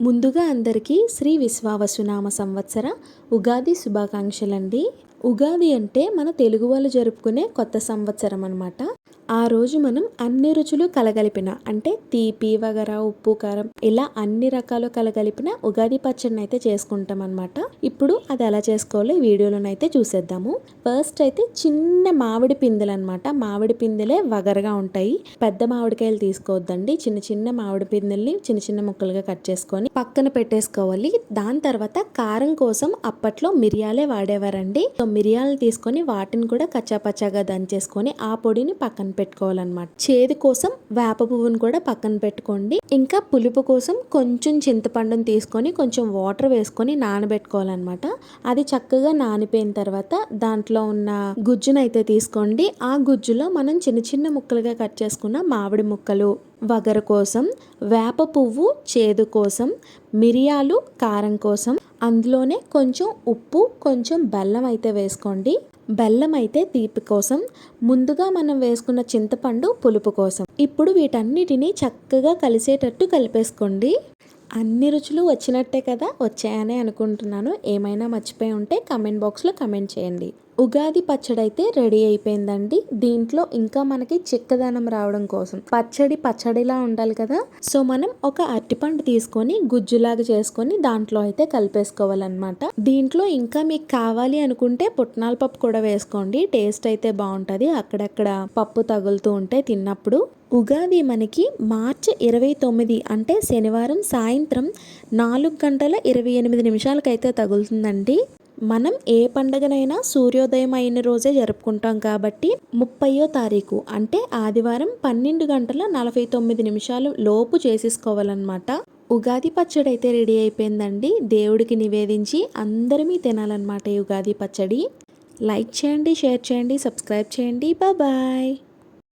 ముందుగా అందరికీ శ్రీ విశ్వావసునామ సంవత్సర ఉగాది శుభాకాంక్షలండి. ఉగాది అంటే మన తెలుగు వాళ్ళు జరుపుకునే కొత్త సంవత్సరం అనమాట ఆ రోజు మనం అన్ని రుచులు కలగలిపిన అంటే తీపి వగర ఉప్పు కారం ఇలా అన్ని రకాలు కలగలిపిన ఉగాది పచ్చడిని అయితే చేసుకుంటాం అనమాట ఇప్పుడు అది ఎలా చేసుకోవాలో ఈ వీడియోలోనైతే చూసేద్దాము. ఫస్ట్ అయితే చిన్న మామిడి పిందెలు అనమాట మామిడి పిందెలే వగరగా ఉంటాయి. పెద్ద మామిడికాయలు తీసుకోవద్దండి. చిన్న చిన్న మామిడి పిందెల్ని చిన్న చిన్న ముక్కలుగా కట్ చేసుకొని పక్కన పెట్టేసుకోవాలి. దాని తర్వాత కారం కోసం అప్పట్లో మిరియాలే వాడేవారండి. సో మిరియాలను తీసుకొని వాటిని కూడా కచ్చాపచ్చాగా దంచేసుకొని ఆ పొడిని పక్కన పెట్టుకోవాలన్నమాట. చేదు కోసం వేప పువ్వును కూడా పక్కన పెట్టుకోండి. ఇంకా పులుపు కోసం కొంచెం చింతపండును తీసుకొని కొంచెం వాటర్ వేసుకొని నానబెట్టుకోవాలన్నమాట. అది చక్కగా నానిపోయిన తర్వాత దాంట్లో ఉన్న గుజ్జును అయితే తీసుకోండి. ఆ గుజ్జులో మనం చిన్న చిన్న ముక్కలుగా కట్ చేసుకున్న మామిడి ముక్కలు వగర కోసం వేప పువ్వు చేదు కోసం మిరియాలు కారం కోసం అందులోనే కొంచెం ఉప్పు కొంచెం బెల్లం అయితే వేసుకోండి. బెల్లం అయితే తీపి కోసం. ముందుగా మనం వేసుకున్న చింతపండు పులుపు కోసం. ఇప్పుడు వీటన్నిటిని చక్కగా కలిసేటట్టు కలిపేసుకోండి. అన్ని రుచులు వచ్చినట్టే కదా? వచ్చాయని అనుకుంటున్నాను. ఏమైనా మర్చిపోయి ఉంటే కమెంట్ బాక్స్లో కమెంట్ చేయండి. ఉగాది పచ్చడి అయితే రెడీ అయిపోయిందండి. దీంట్లో ఇంకా మనకి చిక్కదనం రావడం కోసం పచ్చడి పచ్చడిలా ఉండాలి కదా. సో మనం ఒక అరటిపండు తీసుకొని గుజ్జులాగా చేసుకొని దాంట్లో అయితే కలిపేసుకోవాలన్నమాట. దీంట్లో ఇంకా మీకు కావాలి అనుకుంటే పుట్నాల పప్పు కూడా వేసుకోండి. టేస్ట్ అయితే బాగుంటుంది. అక్కడక్కడ పప్పు తగులుతూ ఉంటే తిన్నప్పుడు. ఉగాది మనకి మార్చి ఇరవై తొమ్మిది అంటే శనివారం సాయంత్రం నాలుగు గంటల ఇరవై ఎనిమిది నిమిషాలకైతే తగులుతుందండి. మనం ఏ పండగనైనా సూర్యోదయం అయిన రోజే జరుపుకుంటాం కాబట్టి ముప్పయో తారీఖు అంటే ఆదివారం పన్నెండు గంటల నలభై తొమ్మిది నిమిషాలు లోపు చేసేసుకోవాలన్నమాట. ఉగాది పచ్చడి అయితే రెడీ అయిపోయిందండి. దేవుడికి నివేదించి అందరమీ తినాలన్నమాట ఈ ఉగాది పచ్చడి. లైక్ చేయండి షేర్ చేయండి సబ్స్క్రైబ్ చేయండి. బాయ్.